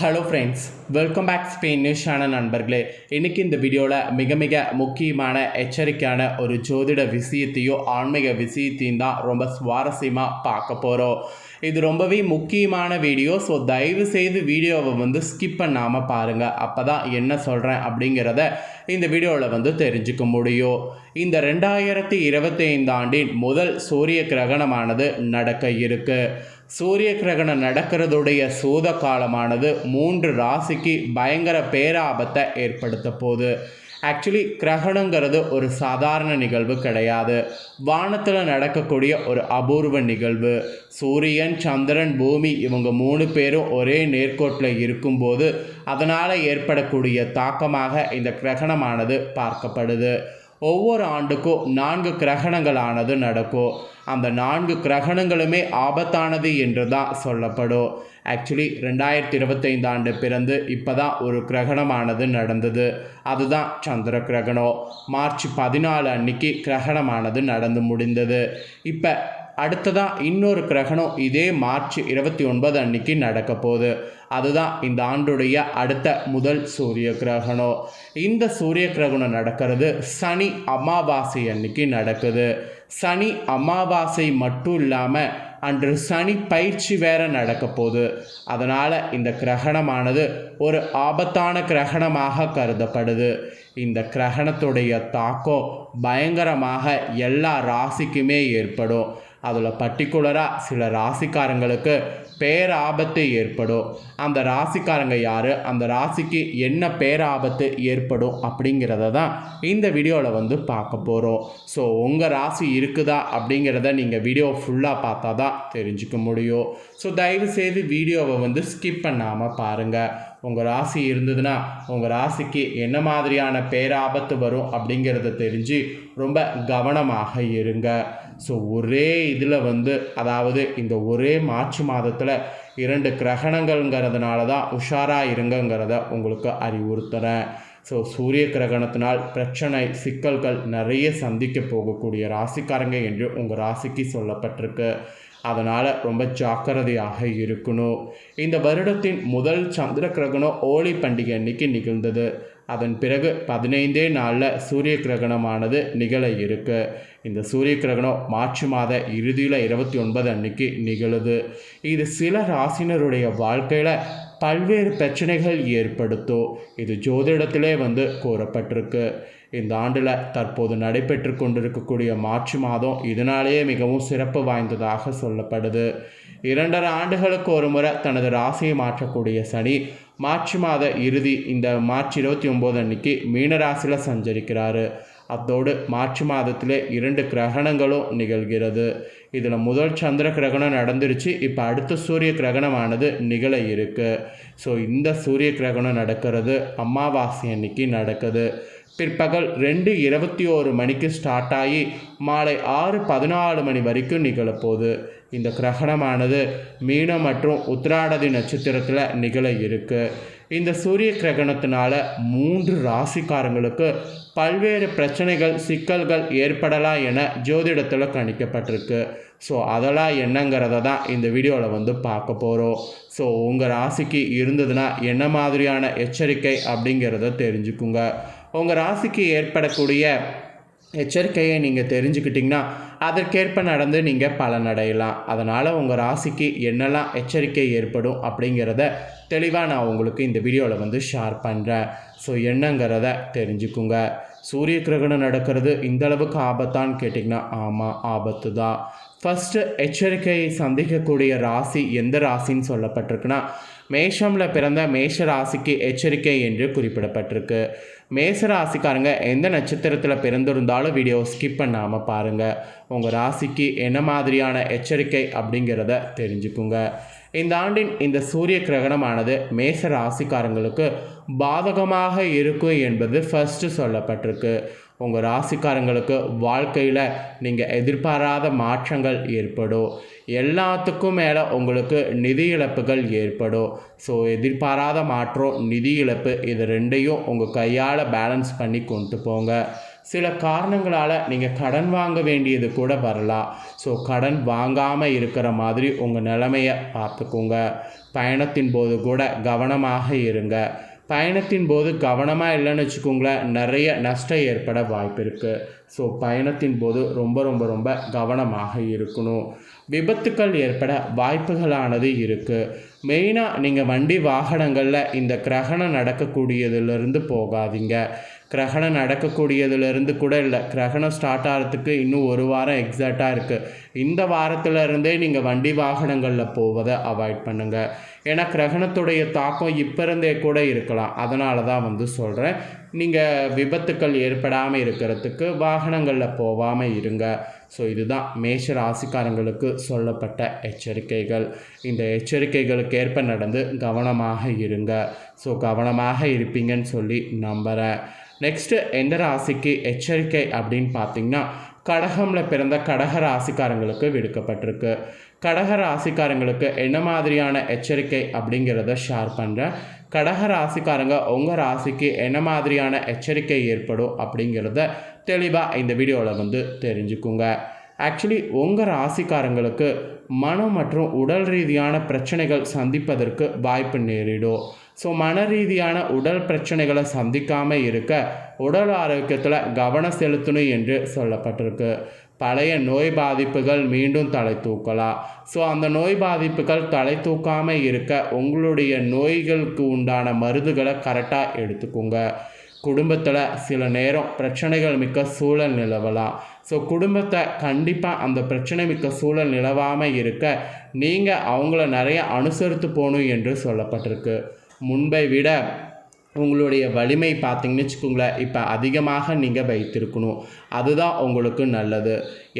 Hello friends welcome back Spain நியூஸான நண்பர்களே. இன்றைக்கி இந்த வீடியோவில் மிக மிக முக்கியமான எச்சரிக்கையான ஒரு ஜோதிட விஷயத்தையோ ஆன்மீக விஷயத்தையும் தான் ரொம்ப சுவாரஸ்யமாக பார்க்க போகிறோம் இது ரொம்பவே முக்கியமான வீடியோ ஸோ தயவு செய்து வீடியோவை வந்து ஸ்கிப் பண்ணாமல் பாருங்கள் அப்போ தான் என்ன சொல்கிறேன் அப்படிங்கிறத இந்த வீடியோவில் வந்து தெரிஞ்சுக்க முடியும். இந்த ரெண்டாயிரத்தி இருபத்தைந்து ஆண்டின் முதல் சூரிய கிரகணமானது நடக்க இருக்குது சூரிய கிரகணம் நடக்கிறதுடைய சூத காலமானது மூன்று ராசிக்கு பயங்கர பேராபத்தை ஏற்படுத்த போகுது. ஆக்சுவலி கிரகணங்கிறது ஒரு சாதாரண நிகழ்வு கிடையாது. வானத்தில் நடக்கக்கூடிய ஒரு அபூர்வ நிகழ்வு. சூரியன் சந்திரன் பூமி இவங்க மூணு பேரும் ஒரே நேர்கோட்டில் இருக்கும்போது அதனால் ஏற்படக்கூடிய தாக்கமாக இந்த கிரகணமானது பார்க்கப்படுது. ஒவ்வொரு ஆண்டுக்கும் நான்கு கிரகணங்களானது நடக்கும் அந்த நான்கு கிரகணங்களுமே ஆபத்தானது என்று தான் சொல்லப்படும் ஆக்சுவலி ரெண்டாயிரத்தி இருபத்தைந்து ஆண்டு பிறந்து இப்போ தான் ஒரு கிரகணமானது நடந்தது. அதுதான் சந்திர கிரகணம். மார்ச் பதினாலு அன்னைக்கு கிரகணமானது நடந்து முடிந்தது. இப்போ அடுத்ததாக இன்னொரு கிரகணம் இதே மார்ச் இருபத்தி ஒன்பது அன்னைக்கு நடக்க போகுது. அதுதான் இந்த ஆண்டுடைய அடுத்த முதல் சூரிய கிரகணம். இந்த சூரிய கிரகணம் நடக்கிறது சனி அமாவாசை அன்னைக்கு நடக்குது. சனி அமாவாசை மட்டும் இல்லாமல் அன்று சனி பயிற்சி வேற நடக்க போகுது. அதனால் இந்த கிரகணமானது ஒரு ஆபத்தான கிரகணமாக கருதப்படுது. இந்த கிரகணத்துடைய தாக்கம் பயங்கரமாக எல்லா ராசிக்குமே ஏற்படும். அதில் பர்டிகுலராக சில ராசிக்காரங்களுக்கு பேராபத்து ஏற்படும். அந்த ராசிக்காரங்க யார்? அந்த ராசிக்கு என்ன பேராபத்து ஏற்படும் அப்படிங்கிறத தான் இந்த வீடியோவில் வந்து பார்க்க போகிறோம் ஸோ உங்கள் ராசி இருக்குதா அப்படிங்கிறத நீங்கள் வீடியோ ஃபுல்லாக பார்த்தா தான் தெரிஞ்சுக்க முடியும். ஸோ தயவுசெய்து வீடியோவை வந்து ஸ்கிப் பண்ணாமல் பாருங்கள் உங்கள் ராசி இருந்ததுன்னா உங்கள் ராசிக்கு என்ன மாதிரியான பேராபத்து வரும் அப்படிங்கிறத தெரிஞ்சு ரொம்ப கவனமாக இருங்க. ஸோ ஒரே இதில் வந்து அதாவது இந்த ஒரே மார்ச் மாதத்தில் இரண்டு கிரகணங்கள்ங்கிறதுனால தான் உஷாராக இருங்கங்கிறத உங்களுக்கு அறிவுறுத்துகிறேன் ஸோ சூரிய கிரகணத்தினால் பிரச்சனை சிக்கல்கள் நிறைய சந்திக்க போகக்கூடிய ராசிக்காரங்க என்று உங்கள் ராசிக்கு சொல்லப்பட்டிருக்கு. அதனால் ரொம்ப ஜாக்கிரதையாக இருக்கணும். இந்த வருடத்தின் முதல் சந்திர கிரகணம் ஓலி பண்டிகை அன்னைக்கு நிகழ்ந்தது. அதன் பிறகு பதினைந்தே நாளில் சூரிய கிரகணமானது நிகழ இருக்கு. இந்த சூரிய கிரகணம் மார்ச் மாத இறுதியில் இருபத்தி ஒன்பது அன்னைக்கு நிகழுது. இது சில ராசினருடைய வாழ்க்கையில் பல்வேறு பிரச்சனைகள் ஏற்படுத்தும். இது ஜோதிடத்திலே வந்து கூறப்பட்டிருக்கு. இந்த ஆண்டில் தற்போது நடைபெற்று கொண்டிருக்கக்கூடிய மார்ச் மாதம் இதனாலேயே மிகவும் சிறப்பு வாய்ந்ததாக சொல்லப்படுது. இரண்டரை ஆண்டுகளுக்கு ஒரு முறை தனது ராசியை மாற்றக்கூடிய சனி மார்ச் மாத இறுதி இந்த மார்ச் இருபத்தி ஒம்பது அன்னைக்கு மீனராசியில் சஞ்சரிக்கிறாரு. அத்தோடு மார்ச் மாதத்தில் இரண்டு கிரகணங்களும் நிகழ்கிறது. இதில் முதல் சந்திர கிரகணம் நடந்துருச்சு. இப்போ அடுத்த சூரிய கிரகணமானது நிகழ இருக்குது ஸோ இந்த சூரிய கிரகணம் நடக்கிறது. அமாவாசை அன்னைக்கு நடக்குது. பிற்பகல் ரெண்டு இருபத்தி ஓரு மணிக்கு ஸ்டார்ட் ஆகி மாலை ஆறு பதினாலு மணி வரைக்கும் நிகழப்போகுது இந்த கிரகணமானது மீனம் மற்றும் உத்திராடதி நட்சத்திரத்தில் நிகழ இருக்குது இந்த சூரிய கிரகணத்தினால மூன்று ராசிக்காரங்களுக்கு பல்வேறு பிரச்சனைகள் சிக்கல்கள் ஏற்படலாம் என ஜோதிடத்தில் கணிக்கப்பட்டிருக்கு. ஸோ அதெல்லாம் என்னங்கிறத தான் இந்த வீடியோவில் வந்து பார்க்க போகிறோம் ஸோ உங்கள் ராசிக்கு இருந்ததுன்னா என்ன மாதிரியான எச்சரிக்கை அப்படிங்கிறத தெரிஞ்சுக்குங்க. உங்கள் ராசிக்கு ஏற்படக்கூடிய எச்சரிக்கையை நீங்கள் தெரிஞ்சுக்கிட்டிங்கன்னா அதற்கேற்ப நடந்து நீங்கள் பலனடையலாம் அதனால் உங்கள் ராசிக்கு என்னெல்லாம் எச்சரிக்கை ஏற்படும் அப்படிங்கிறத தெளிவாக நான் உங்களுக்கு இந்த வீடியோவில் வந்து ஷேர் பண்ணுறேன் ஸோ என்னங்கிறத தெரிஞ்சுக்குங்க. சூரிய கிரகணம் நடக்கிறது இந்த அளவுக்கு ஆபத்தான்னு கேட்டிங்கன்னா ஆமாம் ஆபத்து தான் ஃபஸ்ட்டு எச்சரிக்கையை சந்திக்கக்கூடிய ராசி எந்த ராசின்னு சொல்லப்பட்டிருக்குன்னா மேஷமில் பிறந்த மேஷ ராசிக்கு எச்சரிக்கை என்று குறிப்பிடப்பட்டிருக்கு. மேச ராசிக்காரங்க எந்த நட்சத்திரத்தில் பிறந்திருந்தாலும் வீடியோ ஸ்கிப் பண்ணாமல் பாருங்கள் உங்கள் ராசிக்கு என்ன மாதிரியான எச்சரிக்கை அப்படிங்கிறத தெரிஞ்சுக்குங்க. இந்த ஆண்டின் இந்த சூரிய கிரகணமானது மேச ராசிக்காரங்களுக்கு பாதகமாக இருக்கும் என்பது ஃபஸ்ட்டு சொல்லப்பட்டிருக்கு. உங்கள் ராசிக்காரங்களுக்கு வாழ்க்கையில் நீங்கள் எதிர்பாராத மாற்றங்கள் ஏற்படும். எல்லாத்துக்கும் மேலே உங்களுக்கு நிதி இழப்புகள் ஏற்படும். ஸோ எதிர்பாராத மாற்றம் நிதி இழப்பு இது ரெண்டையும் உங்கள் கையால் பேலன்ஸ் பண்ணி கொண்டு போங்க. சில காரணங்களால் நீங்கள் கடன் வாங்க வேண்டியது கூட வரலாம். ஸோ கடன் வாங்காமல் இருக்கிற மாதிரி உங்கள் நிலைமையை பார்த்துக்கோங்க. பயணத்தின் போது கூட கவனமாக இருங்க. பயணத்தின் போது கவனமாக இல்லைன்னு வச்சுக்கோங்களேன் நிறைய நஷ்டம் ஏற்பட வாய்ப்பு இருக்குது ஸோ பயணத்தின் போது ரொம்ப ரொம்ப ரொம்ப கவனமாக இருக்கணும். விபத்துக்கள் ஏற்பட வாய்ப்புகளானது இருக்குது மெயினாக நீங்கள் வண்டி வாகனங்களில் இந்த கிரகணம் நடக்கக்கூடியதுலேருந்து போகாதீங்க. கிரகணம் நடக்கக்கூடியதுலேருந்து கூட இல்லை. கிரகணம் ஸ்டார்ட் ஆகிறதுக்கு இன்னும் ஒரு வாரம் எக்ஸாக்டாக இருக்குது இந்த வாரத்துலேருந்தே நீங்கள் வண்டி வாகனங்களில் போவதை அவாய்ட் பண்ணுங்கள் ஏன்னா கிரகணத்துடைய தாக்கம் இப்போ இருந்தே கூட இருக்கலாம். அதனால தான் வந்து சொல்கிறேன் நீங்கள் விபத்துக்கள் ஏற்படாமல் இருக்கிறதுக்கு வாகனங்களில் போகாமல் இருங்க. ஸோ இதுதான் மேஷ ராசிக்காரங்களுக்கு சொல்லப்பட்ட எச்சரிக்கைகள். இந்த எச்சரிக்கைகளுக்கு ஏற்ப நடந்து கவனமாக இருங்க. ஸோ கவனமாக இருப்பீங்கன்னு சொல்லி நம்புகிறேன் நெக்ஸ்ட்டு எந்த ராசிக்கு எச்சரிக்கை அப்படின்னு பார்த்தீங்கன்னா கடகமில் பிறந்த கடக ராசிக்காரங்களுக்கு விடுக்கப்பட்டிருக்கு. கடக ராசிக்காரங்களுக்கு என்ன மாதிரியான எச்சரிக்கை அப்படிங்கிறத ஷேர் பண்ணுறேன் கடக ராசிக்காரங்க உங்கள் ராசிக்கு என்ன மாதிரியான எச்சரிக்கை ஏற்படும் அப்படிங்கிறத தெளிவாக இந்த வீடியோவில் வந்து தெரிஞ்சுக்குங்க. ஆக்சுவலி உங்கள் ராசிக்காரங்களுக்கு மனம் மற்றும் உடல் ரீதியான பிரச்சனைகள் சந்திப்பதற்கு வாய்ப்பு நேரிடும். ஸோ மன ரீதியான உடல் பிரச்சனைகளை சந்திக்காமல் இருக்க உடல் ஆரோக்கியத்தில் கவனம் செலுத்தணும் என்று சொல்லப்பட்டிருக்கு. பழைய நோய் பாதிப்புகள் மீண்டும் தலை தூக்கலாம் ஸோ அந்த நோய் பாதிப்புகள் தலை தூக்காமல் இருக்க உங்களுடைய நோய்களுக்கு உண்டான மருந்துகளை கரெக்டாக எடுத்துக்கோங்க. குடும்பத்தில் சில நேரம் பிரச்சனைகள் மிக்க சூழல் நிலவலாம் ஸோ குடும்பத்தை கண்டிப்பாக அந்த பிரச்சனை மிக்க சூழல் நிலவாமல் இருக்க நீங்கள் அவங்கள நிறைய அனுசரித்து போகணும் என்று சொல்லப்பட்டிருக்கு. முன்பை விட உங்களுடைய வலிமை பார்த்தீங்கன்னு வச்சுக்கோங்களேன் இப்போ அதிகமாக நீங்கள் வைத்திருக்கணும். அதுதான் உங்களுக்கு நல்லது.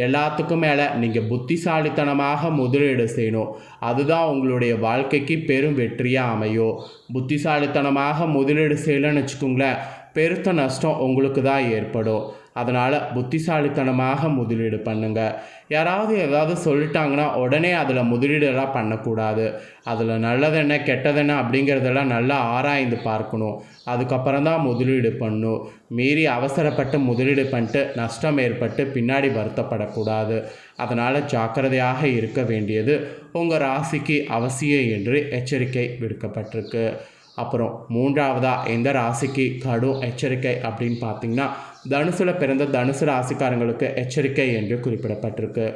எல்லாத்துக்கும் மேலே நீங்கள் புத்திசாலித்தனமாக முதலீடு செய்யணும். அதுதான் உங்களுடைய வாழ்க்கைக்கு பெரும் வெற்றியாக அமையும் புத்திசாலித்தனமாக முதலீடு செய்யலைன்னு வச்சுக்கோங்களேன் பெருத்த நஷ்டம் உங்களுக்கு தான் ஏற்படும். அதனால் புத்திசாலித்தனமாக முதலீடு பண்ணுங்கள் யாராவது ஏதாவது சொல்லிட்டாங்கன்னா உடனே அதில் முதலீடெல்லாம் பண்ணக்கூடாது. அதில் நல்லது என்ன கெட்டது என்ன அப்படிங்கிறதெல்லாம் நல்லா ஆராய்ந்து பார்க்கணும். அதுக்கப்புறம் தான் முதலீடு பண்ணும். மீறி அவசரப்பட்டு முதலீடு பண்ணிட்டு நஷ்டம் ஏற்பட்டு பின்னாடி வருத்தப்படக்கூடாது. அதனால் ஜாக்கிரதையாக இருக்க வேண்டியது உங்கள் ராசிக்கு அவசியம் என்று எச்சரிக்கை விடுக்கப்பட்டிருக்கு. அப்புறம் மூன்றாவதாக எந்த ராசிக்கு கடும் எச்சரிக்கை அப்படின்னு பார்த்தீங்கன்னா தனுசுல பிறந்த தனுசு ராசிக்காரங்களுக்கு எச்சரிக்கை என்று குறிப்பிடப்பட்டிருக்கு.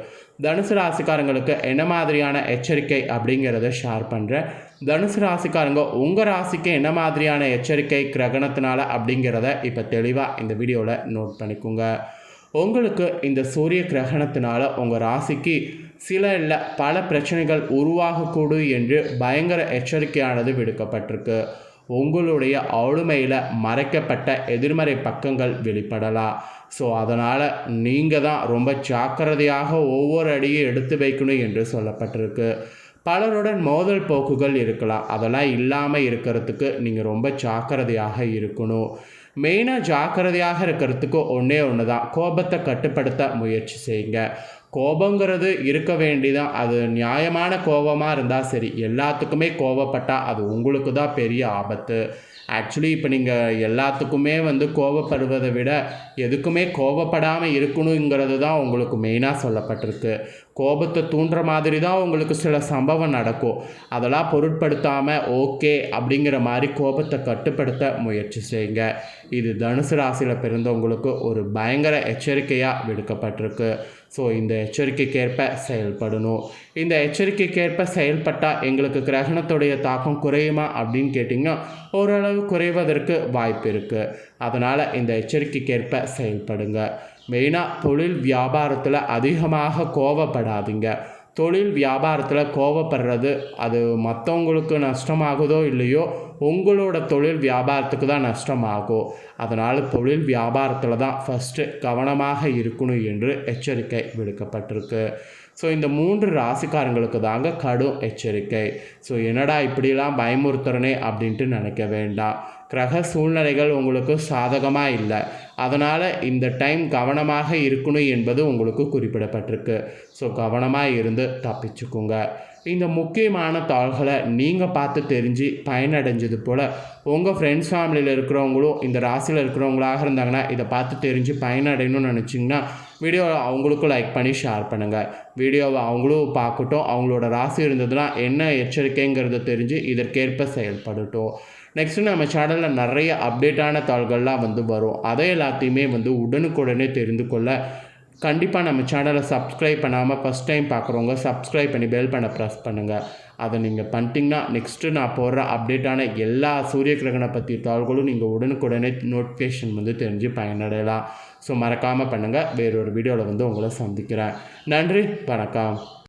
தனுசு ராசிக்காரங்களுக்கு என்ன மாதிரியான எச்சரிக்கை அப்படிங்கிறத ஷேர் பண்ணுறேன் தனுசு ராசிக்காரங்க உங்கள் ராசிக்கு என்ன மாதிரியான எச்சரிக்கை கிரகணத்தினால அப்படிங்கிறத இப்போ தெளிவாக இந்த வீடியோவில் நோட் பண்ணிக்கோங்க. உங்களுக்கு இந்த சூரிய கிரகணத்தினால உங்கள் ராசிக்கு சில இல்லை பல பிரச்சனைகள் உருவாகக்கூடும் என்று பயங்கர எச்சரிக்கையானது விடுக்கப்பட்டிருக்கு. உங்களுடைய ஆளுமையில் மறைக்கப்பட்ட எதிர்மறை பக்கங்கள் வெளிப்படலாம் ஸோ அதனால் நீங்கள் தான் ரொம்ப ஜாக்கிரதையாக ஒவ்வொரு அடியும் எடுத்து வைக்கணும் என்று சொல்லப்பட்டிருக்கு. பலருடன் மோதல் போக்குகள் இருக்கலாம். அதெல்லாம் இல்லாமல் இருக்கிறதுக்கு நீங்கள் ரொம்ப ஜாக்கிரதையாக இருக்கணும். மெயினாக ஜாக்கிரதையாக இருக்கிறதுக்கு ஒன்றே ஒன்று தான் கோபத்தை கட்டுப்படுத்த முயற்சி செய்யுங்க. கோபங்கிறது இருக்க வேண்டிதான். அது நியாயமான கோபமாக இருந்தால் சரி. எல்லாத்துக்குமே கோபப்பட்டால் அது உங்களுக்கு தான் பெரிய ஆபத்து. ஆக்சுவலி இப்போ நீங்கள் எல்லாத்துக்குமே வந்து கோவப்படுவதை விட எதுக்குமே கோவப்படாமல் இருக்கணுங்கிறது தான் உங்களுக்கு மெயினாக சொல்லப்பட்டிருக்கு. கோபத்தை தூண்டுற மாதிரி தான் உங்களுக்கு சில சம்பவம் நடக்கும். அதெல்லாம் பொருட்படுத்தாமல் ஓகே அப்படிங்கிற மாதிரி கோபத்தை கட்டுப்படுத்த முயற்சி செய்யுங்க. இது தனுசு ராசியில் பிறந்தவங்களுக்கு ஒரு பயங்கர எச்சரிக்கையாக விடுக்கப்பட்டிருக்கு. ஸோ இந்த எச்சரிக்கைக்கேற்ப செயல்படணும். இந்த எச்சரிக்கைக்கேற்ப செயல்பட்டால் எங்களுக்கு கிரகணத்துடைய தாக்கம் குறையுமா அப்படின்னு கேட்டிங்கன்னா ஓரளவு குறைவதற்கு வாய்ப்பு இருக்குது அதனால் இந்த எச்சரிக்கைக்கேற்ப செயல்படுங்க. மெயினாக தொழில் வியாபாரத்தில் அதிகமாக கோவப்படாதீங்க தொழில் வியாபாரத்தில் கோவப்படுறது அது மற்றவங்களுக்கு நஷ்டமாகுதோ இல்லையோ உங்களோட தொழில் வியாபாரத்துக்கு தான் நஷ்டமாகும் அதனால் தொழில் வியாபாரத்தில் தான் ஃபஸ்ட்டு கவனமாக இருக்கணும் என்று எச்சரிக்கை விடுக்கப்பட்டிருக்கு ஸோ இந்த மூன்று ராசிக்காரங்களுக்கு தாங்க கடும் எச்சரிக்கை. ஸோ என்னடா இப்படிலாம் பயமுறுத்துறனே அப்படின்ட்டு நினைக்க வேண்டாம். கிரக சூழ்நிலைகள் உங்களுக்கு சாதகமாக இல்லை. அதனால் இந்த டைம் கவனமாக இருக்கணும் என்பது உங்களுக்கு குறிப்பிடப்பட்டிருக்கு. ஸோ கவனமாக இருந்து தப்பிச்சுக்குங்க. இந்த முக்கியமான தாள்களை நீங்கள் பார்த்து தெரிஞ்சு பயனடைஞ்சது போல் உங்கள் ஃப்ரெண்ட்ஸ் ஃபேமிலியில் இருக்கிறவங்களும் இந்த ராசியில் இருக்கிறவங்களாக இருந்தாங்கன்னா இதை பார்த்து தெரிஞ்சு பயனடையணும்னு நினச்சிங்கன்னா வீடியோவை அவங்களுக்கும் லைக் பண்ணி ஷேர் பண்ணுங்கள் வீடியோவை அவங்களும் பார்க்கட்டும். அவங்களோட ராசி இருந்ததுன்னா என்ன எச்சரிக்கைங்கிறத தெரிஞ்சு இதற்கேற்ப செயல்படட்டும். நெக்ஸ்ட்டு நம்ம சேனலில் நிறைய அப்டேட்டான தாள்கள்லாம் வந்து வரும். அதை எல்லாத்தையுமே வந்து உடனுக்குடனே தெரிந்து கொள்ள கண்டிப்பாக நம்ம சேனலை சப்ஸ்கிரைப் பண்ணாமல் ஃபஸ்ட் டைம் பார்க்குறவங்க சப்ஸ்கிரைப் பண்ணி பெல் பண்ண ப்ரெஸ் பண்ணுங்கள் அதை நீங்கள் பண்ணிட்டீங்கன்னா நெக்ஸ்ட்டு நான் போடுற அப்டேட்டான எல்லா சூரிய கிரகணை பற்றி தாள்களும் நீங்கள் உடனுக்குடனே நோட்டிஃபிகேஷன் வந்து தெரிஞ்சு பயனடையலாம். ஸோ மறக்காமல் பண்ணுங்கள் வேறொரு வீடியோவில் வந்து உங்களை சந்திக்கிறேன். நன்றி. வணக்கம்.